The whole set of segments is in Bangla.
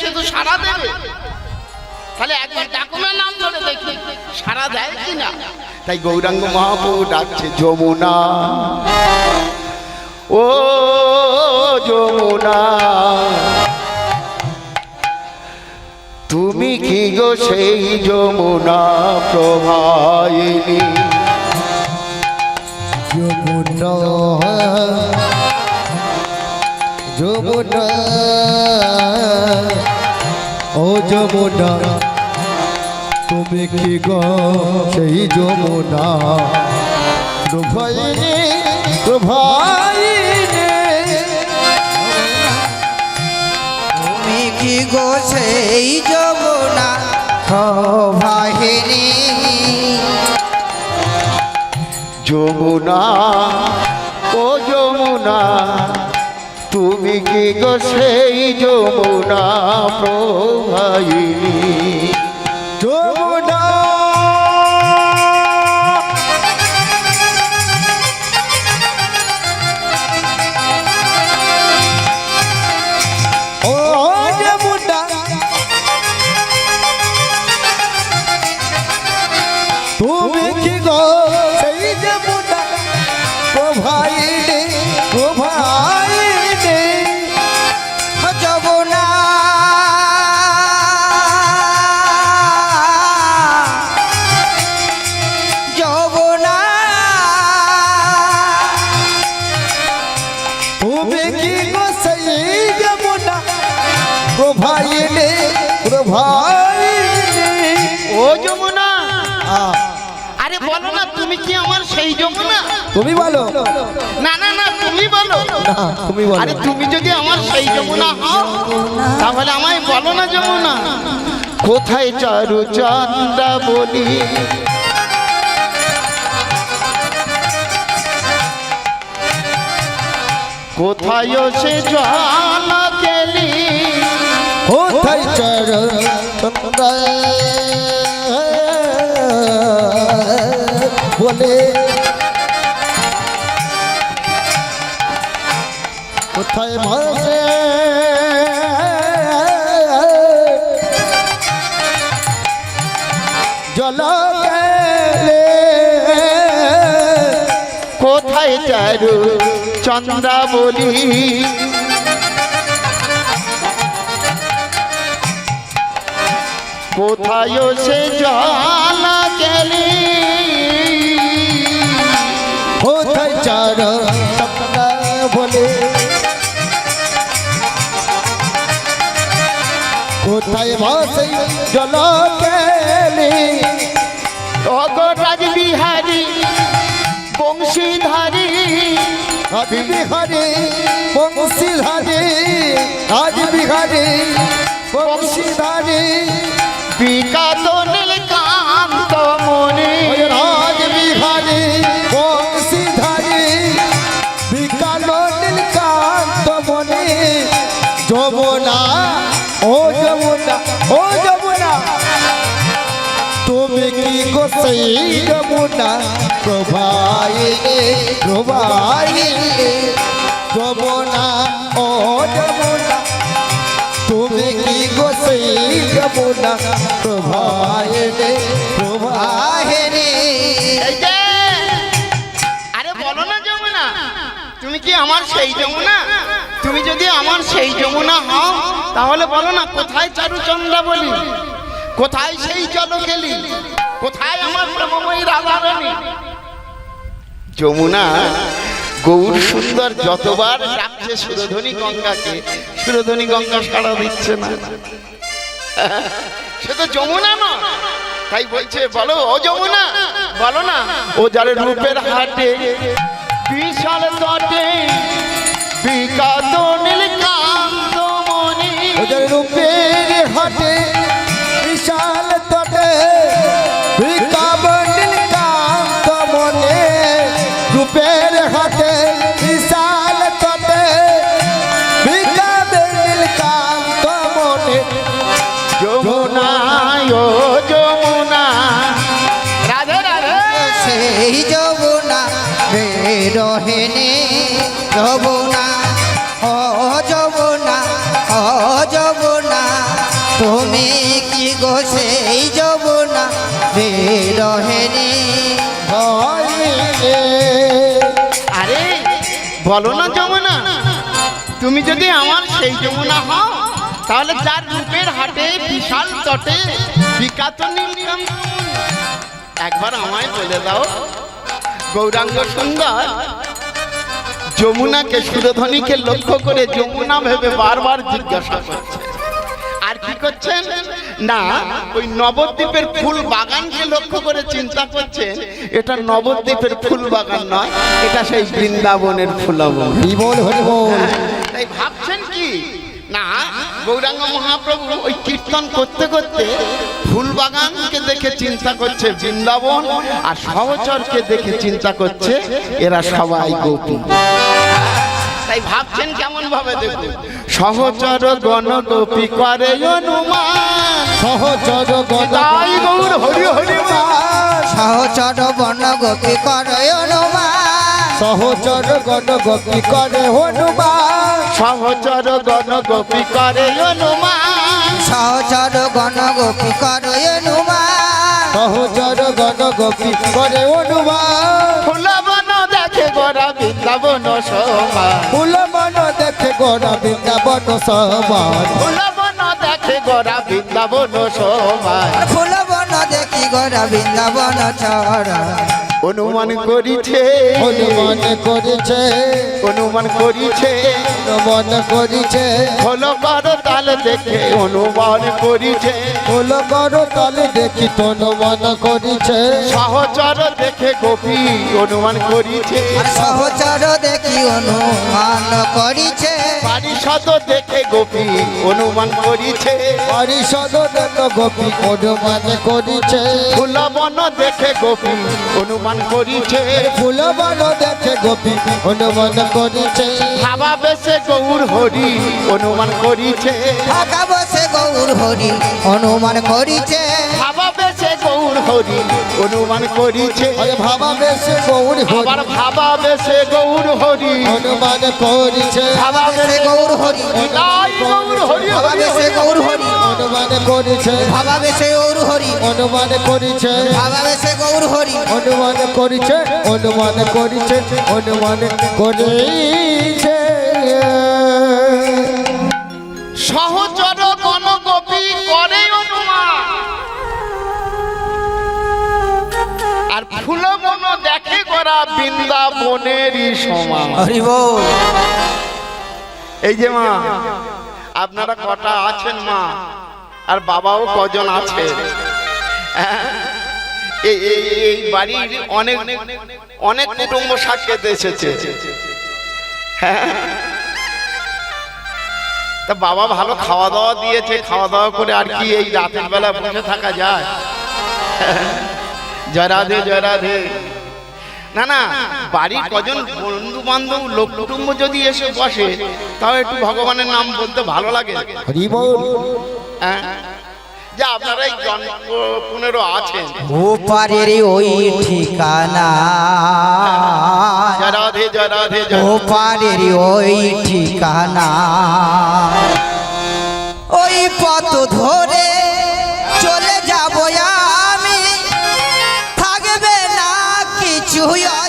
সে তো সারা দেবে। তাহলে একবার ডাকো না নাম ধরে দেখি সারা দেয় কি না তাই গৌরাঙ্গ মহাপ্রভু ডাকছে যমুনা ও যমুনা তুমি কি গো সেই যমুনা প্রভাইনী যমুনা যমুনা ও যমুনা তুমি কি গো সেই যমুনা? প্রভাইনি প্রভাইনি তুমি কি গো সেই যমুনা? বাহিনী। যমুনা ও যমুনা। তুমি কি গো সেই যমুনা প্রভাইনী যমুনা বলো না তুমি কি আমার সেই যমুনা তুমি বলো। না না না তুমি বলো। তুমি বলো। আরে তুমি যদি আমার সেই যমুনা হও তাহলে আমায় বলো না যমুনা। কোথায় চারু চান্দা বলি? কোথায় সে কেলি কোথায় চর বলে। কোথায় ভাসে জল গেলে কোথায় চারু চন্দ্রা বলি? কোথায় সে কেলি কোথায় চার সপনা বলে? কোথায় ভাসে জল গেলে অগরাজ বিহারী বংশীধারী। আজ বিহারে বংশীধারে আজ বিহারে বংশীধারে। বিকাত নীলকান্ত মনি। ওই সেই যমুনা প্রভাইলে প্রভাইলে, যমুনা, ও যমুনা। তুমি কি গো সেই যমুনা প্রভাইলে? এই আরে বলো না যমুনা, তুমি কি আমার সেই যমুনা? তুমি যদি আমার সেই যমুনা হও, তাহলে বলো না কোথায় চারুচন্দ্রা বলি কোথায় সেই জলকেলি? কোথায় আমার প্রেমময়ী রাধারানী যমুনা গৌর সুন্দর যতবার ডাকছে সুরধনী গঙ্গাকে সুরধনী গঙ্গা সাড়া দিচ্ছে না। সে তো যমুনা না তাই বলছে বলো ও যমুনা বলো না। ও যার রূপের হাটে বিশাল তটে বিকাত নীলকান্ত মনি ওদের রূপের হাটে রোহিণী যমুনা ও যমুনা ও যমুনা তুমি কি গো সেই যমুনা বেরোহেনি আরে, বলো না যমুনা, তুমি যদি আমার সেই যমুনা হও, তাহলে যার রূপের হাটে বিশাল তটে বিকাত নীলকান্ত একবার আমায় বলে দাও গৌরাঙ্গ সুন্দর। যমুনাকে সুরধ্বনিকে লক্ষ্য করে যমুনা ভেবে বারবার জিজ্ঞাসা করছে। আর কি করছেন? না ওই নবদ্বীপের ফুল বাগানকে লক্ষ্য করে চিন্তা করছেন এটা নবদ্বীপের ফুল বাগান নয় এটা সেই বৃন্দাবনের ফুলবন। হরিবল হরিবল। তাই কি না গৌরাঙ্গ মহাপ্রভু ওই কীর্তন করতে করতে ফুল বাগানকে দেখে চিন্তা করছে বৃন্দাবন আর সহচরকে দেখে চিন্তা করছে এরা সবাই গোপী। তাই ভাবছেন কেমন ভাবে দেখুন? সহচর গণ গোপী করে অনুমান। সহচর গৌর হরি হরি সহচর বন গোপী অনুমান। সহচর গণ গতি করে হনুমান সহচর গণ গোপী করে অনুমান। সহচর গণ গোপী অনুমান। সহচর গণ গতি করে হনুমান ফুলবন দেখে গোরা বৃন্দাবন সমান। ফুল মন দেখে গোড়া বৃন্দাবন সমান। ফুলবন দেখে গোরা বৃন্দাবন দেখি গোরা বৃন্দাবন চরা অনুমান করিছে। হনুমান করেছে। অনুমান করিছে। হনুমান করেছে। হল কর তাল দেখে অনুমান করিছে। ফুল করো তালে দেখি হনুমান করেছে। সহচর দেখে গোপী অনুমান করিছে। সহচর দেখি অনুমান করিছে। পারিষদ দেখে গোপী অনুমান করিছে। পরিষদ দেখ গোপী হনুমান করেছে। ফুলবন দেখে গোপী অনুমান করিছে। ফুল বন দেখে গোপী হনুমান করেছে। ভাবা বেশে গৌর হরি অনুমান করিছে। ফাঁকা বসে গৌর হরি অনুমান করিছে। ভাবা বেশে গৌর হরি অনুমান করিছে। ভাবা বেশে গৌর হরি ভাবা বেশে গৌর হরি হনুমান করেছে। ভাবা বসে গৌর হরি। তাই গৌর হরি ভাবা হরি। গৌর হরি। হনুমান করেছে। ভাবা বেশে গৌর হরি। অনুমান করেছে। ভাবা বেশে গৌর হরি। অনুমান করেছে অনুমান করেছে অনুমান করেছে। সহচর গণ গোপী করে অনুমান। আর ফুল মন দেখে করা বৃন্দাবনেরই সমান। হরি বল। এই যে মা, আপনারা কটা আছেন মা? আর বাবাও কজন আছে? হ্যাঁ? এই বাড়ির অনেক অনেক কুটুম্ব সাক্ষাৎ এসেছে। হ্যাঁ। তা বাবা ভালো খাওয়া দাওয়া দিয়েছে খাওয়া দাওয়া করে আর কি এই রাতের বেলা বসে থাকা যায়? জয় রাধে জয় রাধে। না না বাড়ির কজন বন্ধু বান্ধব লোক কুটুম্ব যদি এসে বসে তাও একটু ভগবানের নাম বলতে ভালো লাগে। হ্যাঁ? যে আপনারা এই পনেরো আছেন। ওপারের ওই ঠিকানা। ওপারের ওই ঠিকানা। ওই পথ ধরে কিছু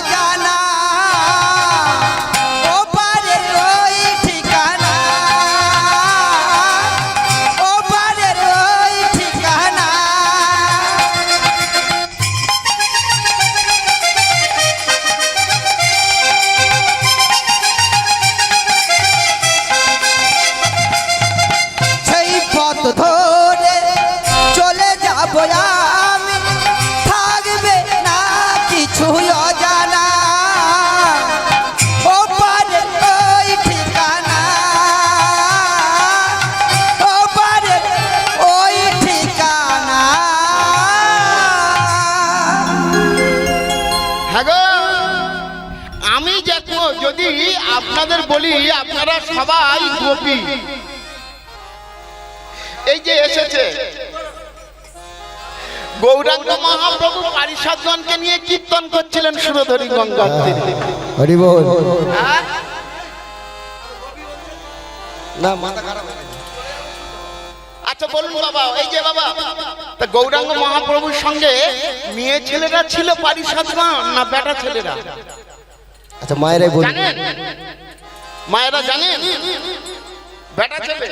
আপনারা সবাই গোপী। এই যে এসেছে। গৌরাঙ্গ মহাপ্রভু পারিষদগণকে নিয়ে কীর্তন করছিলেন সুরধরি গঙ্গার তীরে হরি বল। হ্যাঁ? না মাথা খারাপ আচ্ছা আচ্ছা বলুন বাবা এই যে বাবা তা গৌরাঙ্গ মহাপ্রভুর সঙ্গে মেয়ে ছেলেরা ছিল পারিষদ না বেটা ছেলেরা? আচ্ছা মায়েরাই বলি জানেন? মায়েরা জানেন? বেটা ছেলে।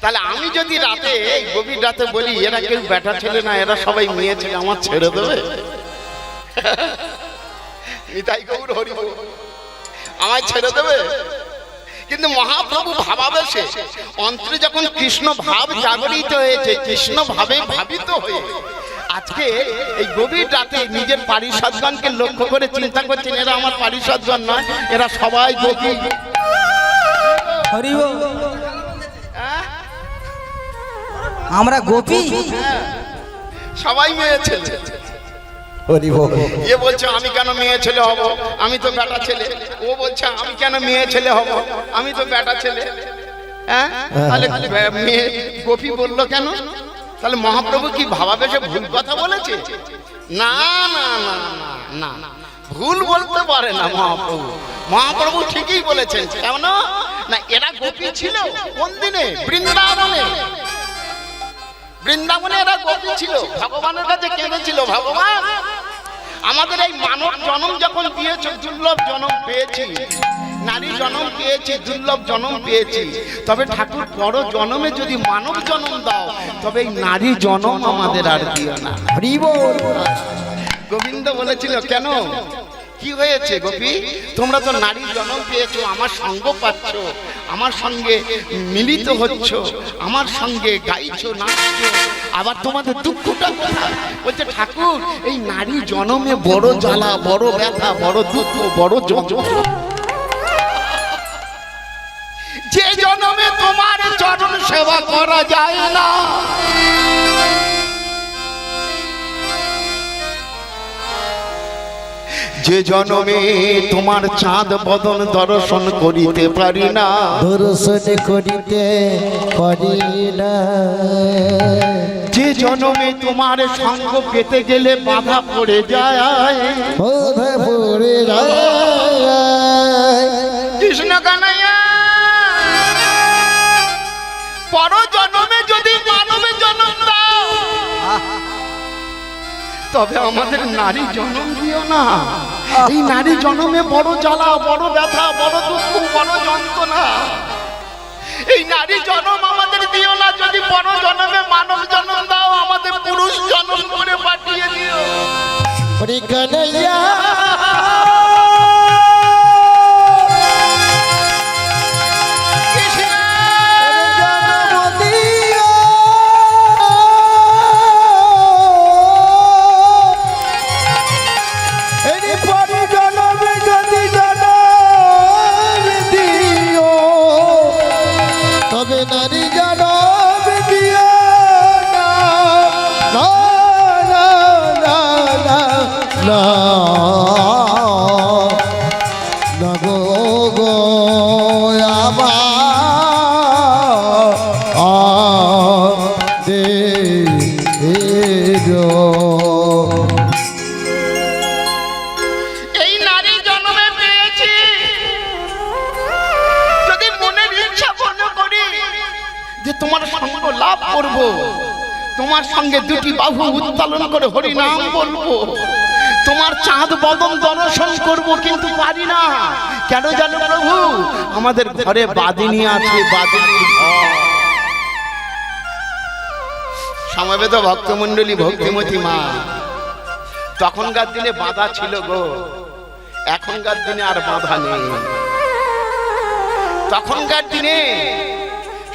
তাহলে আমি যদি রাতে, এই গভীর রাতে বলি, এরা কেউ বেটা ছেলে না, এরা সবাই মেয়ে ছেলে, আমার ছেড়ে দেবে? নিতাই গৌর হরি আমায় ছেড়ে দেবে? কিন্তু মহাপ্রভু ভাবাবেশে অন্তরে যখন কৃষ্ণ ভাব জাগরিত হয়েছে, কৃষ্ণ ভাবে ভাবিত হয়ে, আজকে এই গভীর রাতে নিজের পারিষদগণকে লক্ষ্য করে চিন্তা করছেন, এরা আমার পারিষদগণ নয়, এরা সবাই গোপী। হরি আমরা গোপী। সবাই মেয়ে ছেলে। এ বলছে আমি কেন মেয়ে ছেলে হব? আমি তো বেটা ছেলে। ও বলছে আমি কেন মেয়ে ছেলে হব? আমি তো বেটা ছেলে। হ্যাঁ? তাহলে মেয়ে গোপী বলল কেন? তাহলে মহাপ্রভু কি ভাবাবেশে ভুল কথা বলেছে? না না না না না। ভুল বলতে পারে না মহাপ্রভু। মহাপ্রভু ঠিকই বলেছেন। কেন? না এরা গোপী ছিল। কোন দিনে? বৃন্দাবনে। বৃন্দাবনে এরা গোপী ছিল। ভগবানের কাছে কেঁদেছিল ভগবান। আমাদের এই মানব জনম যখন দিয়েছে দুর্লভ জন্ম পেয়েছি। নারী জনম পেয়েছি দুর্লভ জনম পেয়েছি। তবে ঠাকুর বড় জনমে যদি মানব জনম দাও তবে এই নারী জনম আমাদের আর দিও না। হরি গোবিন্দ বলেছিল কেন? কি হয়েছে গোপী? তোমরা তো নারী জন্ম পেয়েছ, আমার সঙ্গ পাচ্ছ, আমার সঙ্গে মিলিত হচ্ছ, আমার সঙ্গে গাইছো, নাচছো। আবার তোমাদের দুঃখটা কোথায়? বলছে, ঠাকুর, এই নারী জনমে বড় জ্বালা, বড় ব্যথা, বড় দুঃখ, বড় যন্ত্রণা। যে জনমে তোমার চরণ সেবা করা যায় না। যে জনমে তোমার চাঁদ বদন দর্শন করিতে পারি না। দর্শন করিতে পারি না। যে জনমে তোমার সঙ্গ পেতে গেলে বাধা পড়ে যায়। বোধ পড়ে যায়। কৃষ্ণ কানাইয়া পর জন্মে যদি মানবে জন্ম দাও। তবে আমাদের নারী জন্ম দিও না। এই নারী জন্মে বড় জ্বালা বড় ব্যথা বড় দুঃখ বড় যন্ত্রণা। এই নারী জন্ম আমাদের দিও না যদি বড় জন্মে মানব জন্ম দাও আমাদের পুরুষ জন্ম করে পাঠিয়ে দিও। কানাইয়া বদন দর্শন করব কিন্তু পারি না। কেন জানো প্রভু? আমাদের ঘরে বাদিনী আছে, বাদিনী সমবেত ভক্তমণ্ডলী ভক্তিমতী মা। তখনকার দিনে বাধা ছিল গো। এখনকার দিনে আর বাধা নেই। তখনকার দিনে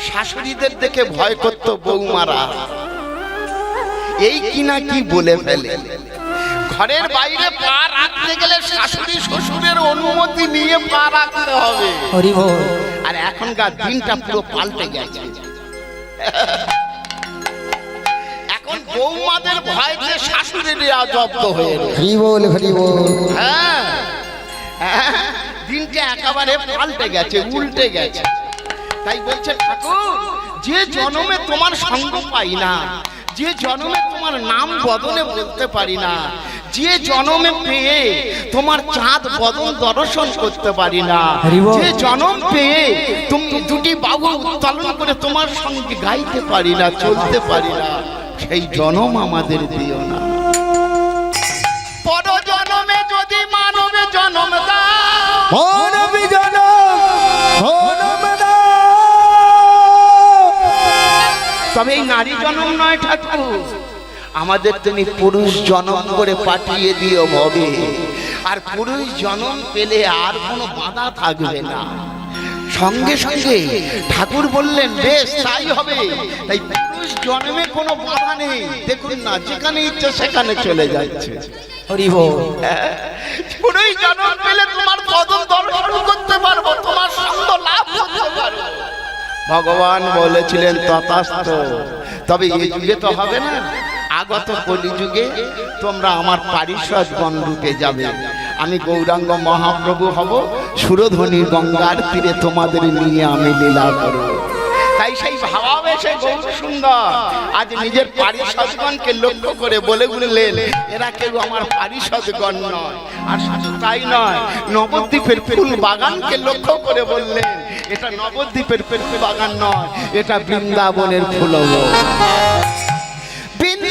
শাশুড়িদের দেখে ভয় করত বৌমারা। এই কিনা কি বলে ফেলে। ঘরের বাইরে পা রাখতে গেলে শাশুড়ি শ্বশুরের অনুমতি নিয়ে পা রাখতে হবে। হরি বল। আর এখনকার দিনটা পুরো পাল্টে গেছে। এখন বৌমাদের ভয়তে শাশুড়িরা জব্দ হয়ে। হরি বল হরি বল। হ্যাঁ হ্যাঁ, দিনটা একেবারে পাল্টে গেছে উল্টে গেছে। তাই বলছে ঠাকুর যে জন্মে তোমার সঙ্গ পাই না যে জন্মে তোমার নাম বদলে বলতে পারি না যে জনমে পেয়ে তোমার চাঁদ বদন দর্শন করতে পারি না। যে জনম পেয়ে তুমি দুটি বাবু উত্তোলন করে তোমার সঙ্গে গাইতে পারি না চলতে পারি না। সেই জনম আমাদের দিও না। পর জনমে যদি মানবে জনম দাও। তবে এই নারী জনম নয় ঠাকুর। আমাদের তুমি পুরুষ জনম করে পাঠিয়ে দিও ভবে। আর পুরুষ জনম পেলে আর কোনো বাধা থাকবে না। সঙ্গে সঙ্গে ঠাকুর বললেন বেশ তাই হবে। তাই পুরুষ জন্মে কোনো বাধা নেই। দেখুন না যেখানে ইচ্ছে সেখানে চলে যাচ্ছে? পুরুষ জন্ম পেলে তোমার কদম দর্শন করতে পারব তোমার সঙ্গ লাভ করতে পারব। ভগবান বলেছিলেন তথাস্থ তবে এই যুগে তো হবে না। আগত কলিযুগে তোমরা আমার পারিষদ রূপে যাবে। আমি গৌরাঙ্গ মহাপ্রভু হব, সুরধ্বনি গঙ্গার তীরে তোমাদের নিয়ে আমি লীলা করব। তাই সেই ভাবাবেশে সুন্দর। আজ নিজের লক্ষ্য করে বলে এরা কেউ আমার পারিষদগণ নয়। আর শুধু তাই নয়, নবদ্বীপের ফুল বাগানকে লক্ষ্য করে বললেন, এটা নবদ্বীপের ফুল বাগান নয়, এটা বৃন্দাবনের ফুল বৃন্দাবন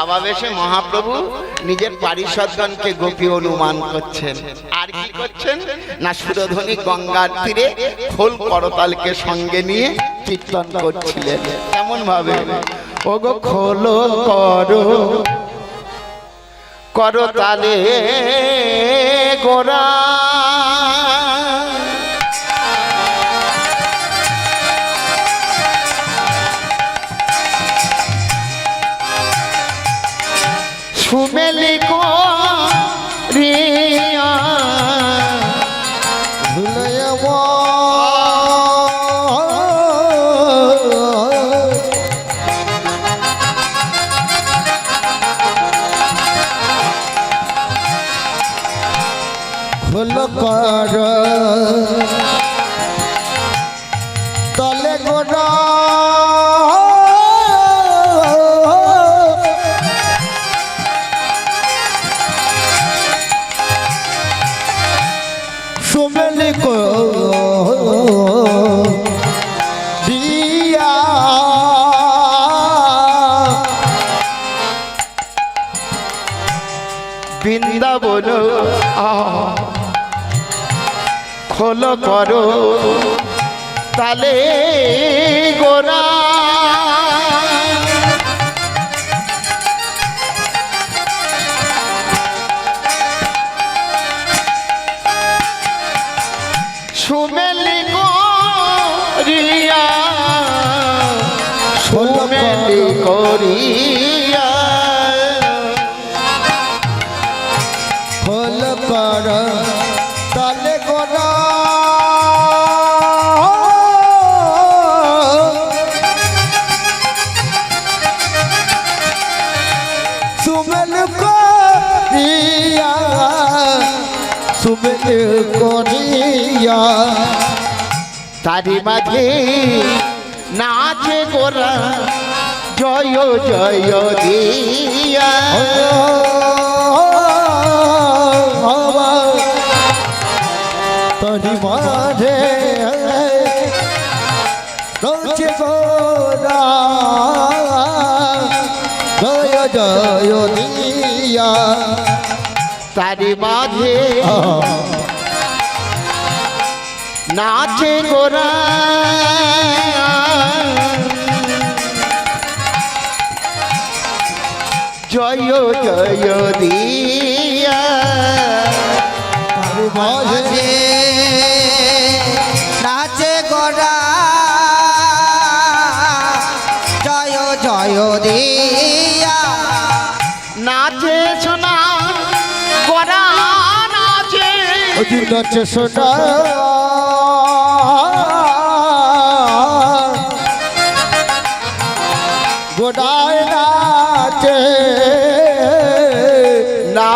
ভাবাবেশে মহাপ্রভু নিজের পারিষদগণকে গোপী অনুমান করছেন। আর কি করছেন? না, সুরধ্বনি গঙ্গার তীরে খোল করতালকে সঙ্গে নিয়ে কীর্তন করছিলেন। কেমন ভাবে ও গো খোলো করো করতালে গোরা Fumé করো। তালে গোরা তারি মাঝে নাচে গোরা জয় জয় দিয়া। তরি মাঝে রয়েছে গোরা জয় জয় দিয়া। তারি মাঝে নাচে গোরা। জয় জয় দিয়া। মাঝে নাচে গোরা। জয় জয় দিয়া। নাচে সোনা গড়া নাচে। নাচে সোনা।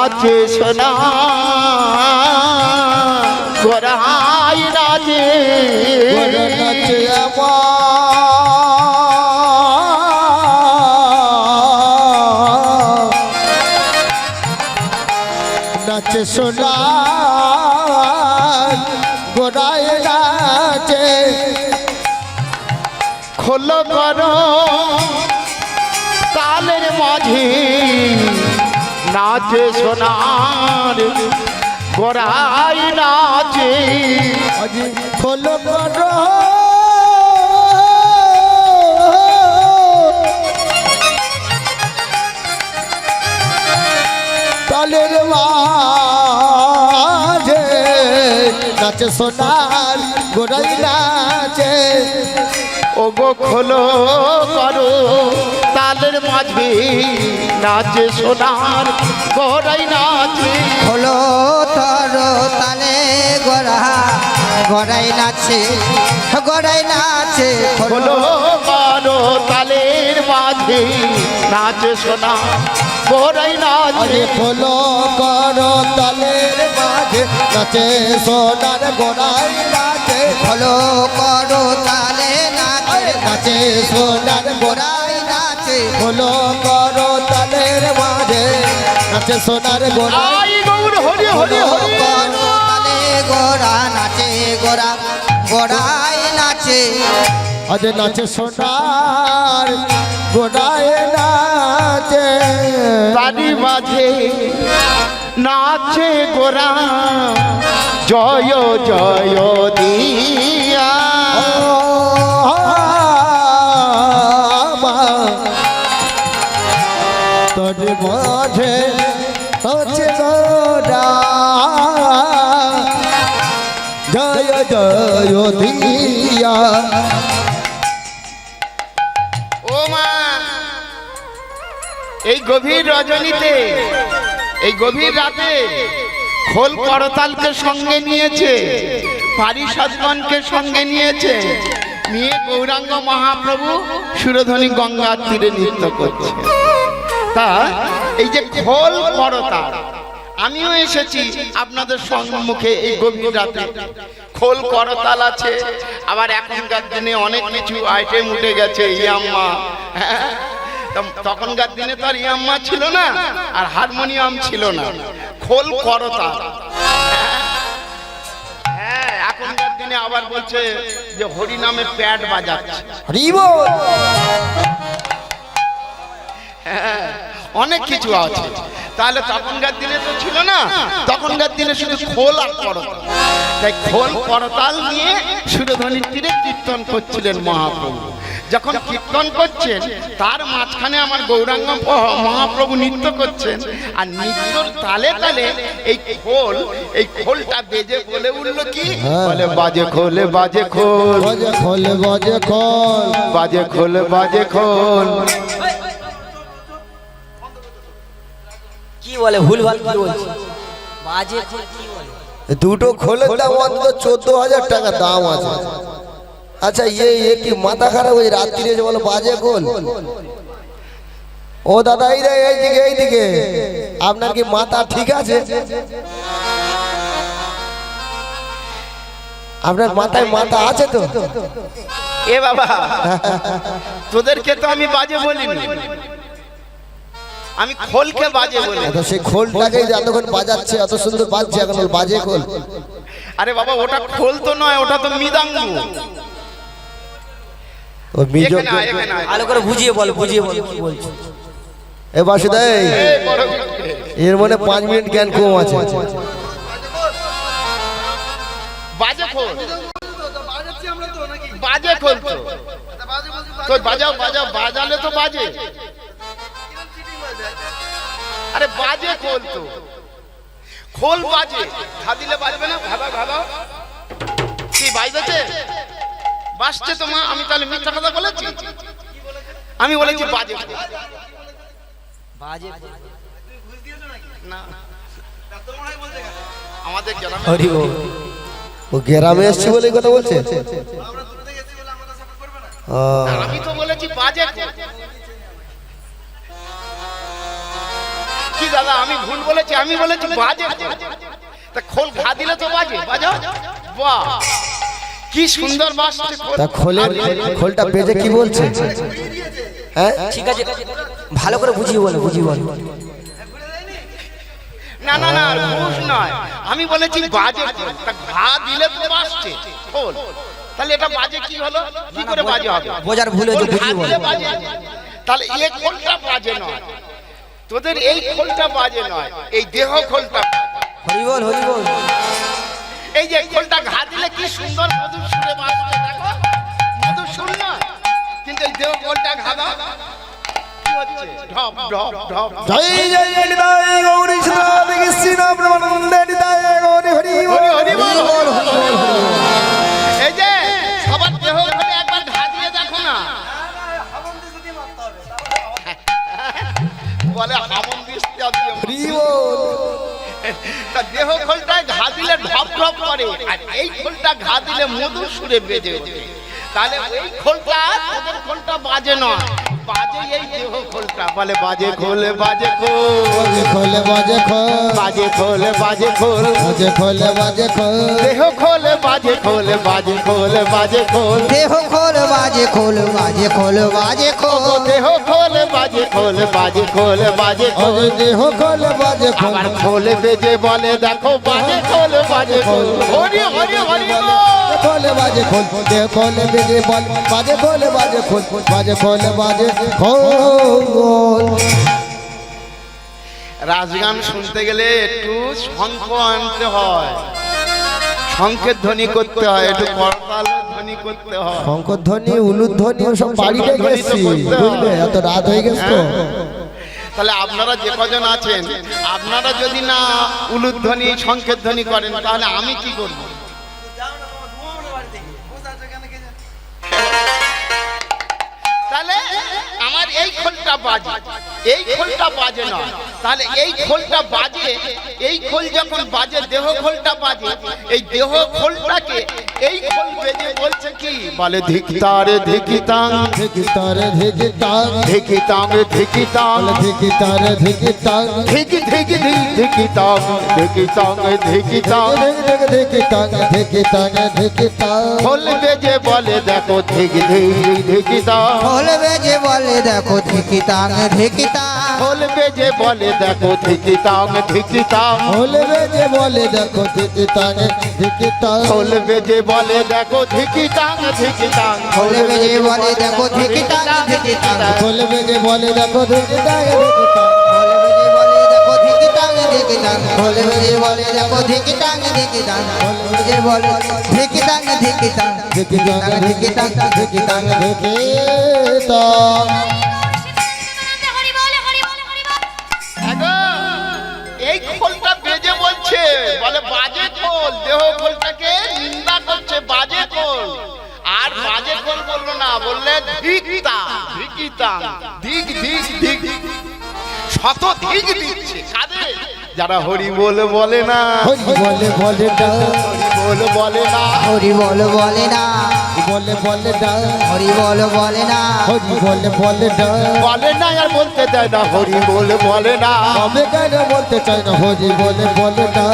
নাচে সোনা। গড়াই নাচে সোনার গড়াই নাচে। খোলো মাঝে নাচে সোনার গোড়াই নাচে। ও গো খোলো করো তালের মাঝে নাচে সোনার গড়াই নাচে। খোলো তর তালে গড়া গড়াই নাচে গড়াই নাচে খোলো। করো তালের মাঝে নাচে সোনা গড়াই নাচে। খোলো করো তালের মাঝে নাচে সোনার গোড়াই নাচে। হলো করো তালে নাচে নাচে সোনার গোড়াই গড়াই নাচে। খোলো করো তালের মাঝে নাচে সোনার গোড়াই আই গৌর হরি হরি হরি। করো তালে গোরা নাচে গোরা গোড়াই নাচে। আজ নাচে সোনার গোড়াই নাচে। তারি মাঝে নাচে গোরা জয় জয় দিয়া। তোর মাঝে নাচে গোড়া। জয় জয় দিয়া। গভীর রজনীতে এই গভীর রাতে খোল করতালকে সঙ্গে নিয়েছে পারিষদগণকে সঙ্গে নিয়েছে নিয়ে গৌরাঙ্গ মহাপ্রভু সুরধ্বনি গঙ্গার তীরে নৃত্য করছে। তা এই যে খোল করতাল আমিও এসেছি আপনাদের সম্মুখে এই গভীর রাতে। খোল করতাল আছে আবার এখনকার দিনে অনেক কিছু আইটেম উঠে গেছে ইয়াম্মা। হ্যাঁ, তখনকার দিনে তো আর ইয়াম্মা ছিল না আর হারমোনিয়াম ছিল না। খোল করতাল হ্যাঁ এখনকার দিনে আবার বলছে যে হরি নামে প্যাড বাজাচ্ছে। হ্যাঁ, অনেক কিছু আছে। তাহলে তখনকার দিনে তো ছিল না তখনকার দিনে শুধু খোল আর করতাল। তাই খোল করতাল নিয়ে সুরধ্বনির তীরে কীর্তন করছিলেন মহাপ্রভু। যখন কীর্তন করছেন তার মাঝখানে আমার গৌরাঙ্গ মহাপ্রভু নৃত্য করছেন। আর নৃত্যর তালে তালে এই খোল এই খোলটা বেজে বলে উঠল কি? বলে বাজে খোলে বাজে খোল। বাজে খোল বজে খোল। বাজে খোল বাজে খোল। কি বলে ভুল ভালো কি বলছে? বাজে খোল কি বলে? দুটো খোলের দাম অন্তত চোদ্দ হাজার টাকা দাম আছে। আচ্ছা ইয়ে ইয়ে কি মাথা খারাপ হয়েছে? রাত্রিরে যে বলো বাজে খোল ও দাদা এই দেখ এইদিকে এইদিকে আপনার কি মাথা ঠিক আছে? আপনার মাথায় মাথা আছে তো? এ বাবা তোদেরকে তো আমি বাজে বলিনি। আমি খোলকে বাজে বলি তো সেই খোলটাকে এতক্ষণ বাজাচ্ছে এত সুন্দর বাজছে এখন বাজে খোল। আরে বাবা ওটা খোল তো নয় ওটা তো মৃদাঙ্গ। ভালো করে বুঝিয়ে বল বুঝিয়ে বল কি বলছো এ বাসুদাই এর মনে পাঁচ মিনিট জ্ঞান কম আছে। বাজে খোল বাজে খোল তো। তো বাজাও বাজাও বাজালে তো বাজে। আরে বাজে খোল তো। খোল বাজে। ঘা দিলে বাজবে না? ভাবা ভাবা কি বাইজেছে বাসছে তো মা আমি তাহলে মিথ্যা কথা বলেছি? আমি বলেছি বাজে। বাজে না। আমাদের গ্রামে ও গ্রামে এসছি বলে কথা বলছে? আমি তো বলেছি বাজে। খোল। কি দাদা আমি ভুল বলেছি? আমি বলেছি বাজে। খোল। তা খোল ঘা দিলে তো বাজে। বাজাও। বাহ। কি সুন্দর বাসছে খোল। তা খোলের খোলটা বেজে কি বলছে? হ্যাঁ? ঠিক আছে ভালো করে বুঝিয়ে বলো বুঝিয়ে বলো। না না না ঘুষ নয়। আমি বলেছি বাজে তা ঘা দিলে তো বাসছে খোল। তাহলে এটা বাজে কি হলো? কি করে বাজে হবে? বোঝার ভুল হয়েছে বুঝিয়ে বলো। তাহলে এই খোলটা বাজে নয়। তোদের এই খোলটা বাজে নয়। এই দেহ খোলটা হরি বল হরি বল এই যে খোলটা ঘা দিলে কি সুন্দর মধুর সুরে বাজছে দেখো। মধুর সুর না? কিন্তু এই দেহ খোলটা ঘা দাও ঢপ ঢপ ঢপ জয় জয় জয় গৌরী সুরাধে কৃষ্ণ ব্রহ্মানন্দে নিতাই গৌরী হরি হরি হরি বল। এই যে সবার দেহ খোলে একবার ঘা দিয়ে দেখো না। বলে হামন হরি বল। তা দেহ খোলটায় ঘা দিলে ঢপ ঢপ করে, আর এই খোলটা ঘা দিলে মধুর সুরে বেজে ওঠে। তাহলে ওই খোলটা তোদের খোলটা বাজে নয়। বাজে এই দেহ খোলটা বলে বাজে খোলে বাজে খোল বাজে খোলে বাজে খোল বাজে খোলে বাজে খোল বাজে খোলে বাজে খোল দেহ খোলে বাজে খোলে বাজে খোলে বাজে খোল দেহ খোল বাজে খোল বাজে খোল বাজে খোল দেহ খোলে বাজে খোলে বাজে খোলে বাজে খোল ওরে দেহ খোলে বাজে খোল আবার খোলে বেজে বলে দেখো বাজে খোলে বাজে খোল হরি হরি হরি বল। খোলে বাজে খোল খোলে বেজে বল বাজে খোলে বাজে খোল বাজে খোলে বাজে খোল। রাজগান শুনতে গেলে একটু শঙ্খ আনতে হয়। শঙ্খের ধ্বনি করতে হয় একটু করতাল ধ্বনি করতে হয়। শঙ্কর ধ্বনি উলুদ ধ্বনি সব বাড়িতে গেছি বুঝলে? এত রাত হয়ে গেছে তো। তাহলে আপনারা যে কজন আছেন আপনারা যদি না উলুধ্বনি শঙ্খের ধ্বনি করেন তাহলে আমি কি করব? এই খোলটা বাজে। এই খোলটা বাজে নয়। তাহলে এই খোলটা বাজে এই খোল যখন বাজে দেহ খোলটা বাজে এই দেহ খোলটাকে এই খোল বেজে বলছে কি? বলে ধিকিতারে ধিকিতাং। ধিকি তারে ধিকি তার ধিকিতাং ধিকিতাং। ধিকি তারে ধিকি ধিকি ধিকি ধিকি ধিকিতাং ধিকিতাং ধিকিতাং। ধিকি ধিকি তার ধিকি তার ধিকি তার খোল বেজে বলে দেখো ধিক ধিক ধিকিতাং। খোল বেজে বলে দেখো ধিকি তাং ধিকি তাং খোল বেজে বলে দেখো ধিকিতাং ধিকিতাং বলে বেজে বলে দেখো ধিকি তার ধিকি তার খোল বেজে বলে দেখো ধিকিতাং ধিকিতাং খোল বেজে বলে দেখো ধিকি তাং ধিকি তাং খোল বেজে বলে দেখো ধিকি তার ধিকি তার খোল বেজে বলে দেখো ধিকি তাং ধিকি তাং খোল বেজে বলে ধিকি তাং ধিকি তাং ধিকি তার ধিকি তার ধিকি তার ধিকি তার বলে বাজে খোল দেহ খোলটাকে নিন্দা করছে বাজে খোল। আর বাজে খোল বলল না বললে ধিকতা ধিকিতা দিক দিক দিক শত দিক দিচ্ছে। কাদের? যারা হরি বল বলে না। হরি বলে বলে হরি বল বলে না। হরি বল বলে না। বলে বলে ডা হরি বল বলে না। হরি বলে বলে ডা বলে না আর বলতে দেয় না। হরি বল বলে না আমি কেন বলতে চাই না। হরি বলে বলে ডা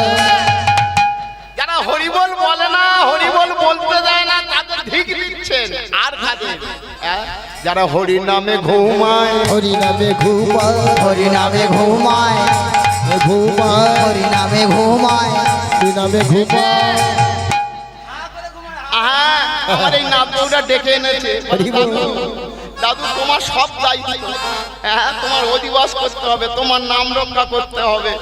যারা হরি নামে ঘুমায়। হরি নামে ঘুমায়। হরি নামে ঘুমায়। ঘুমায়। হরি নামে ঘুমায়। হরি নামে ঘুমায়। আহা, আমার এই ডেকে এনেছে। দাদু, দাদু তোমার সব দায়িত্ব। হ্যাঁ তোমার অধিবাস করতে হবে তোমার নাম রক্ষা করতে হবে।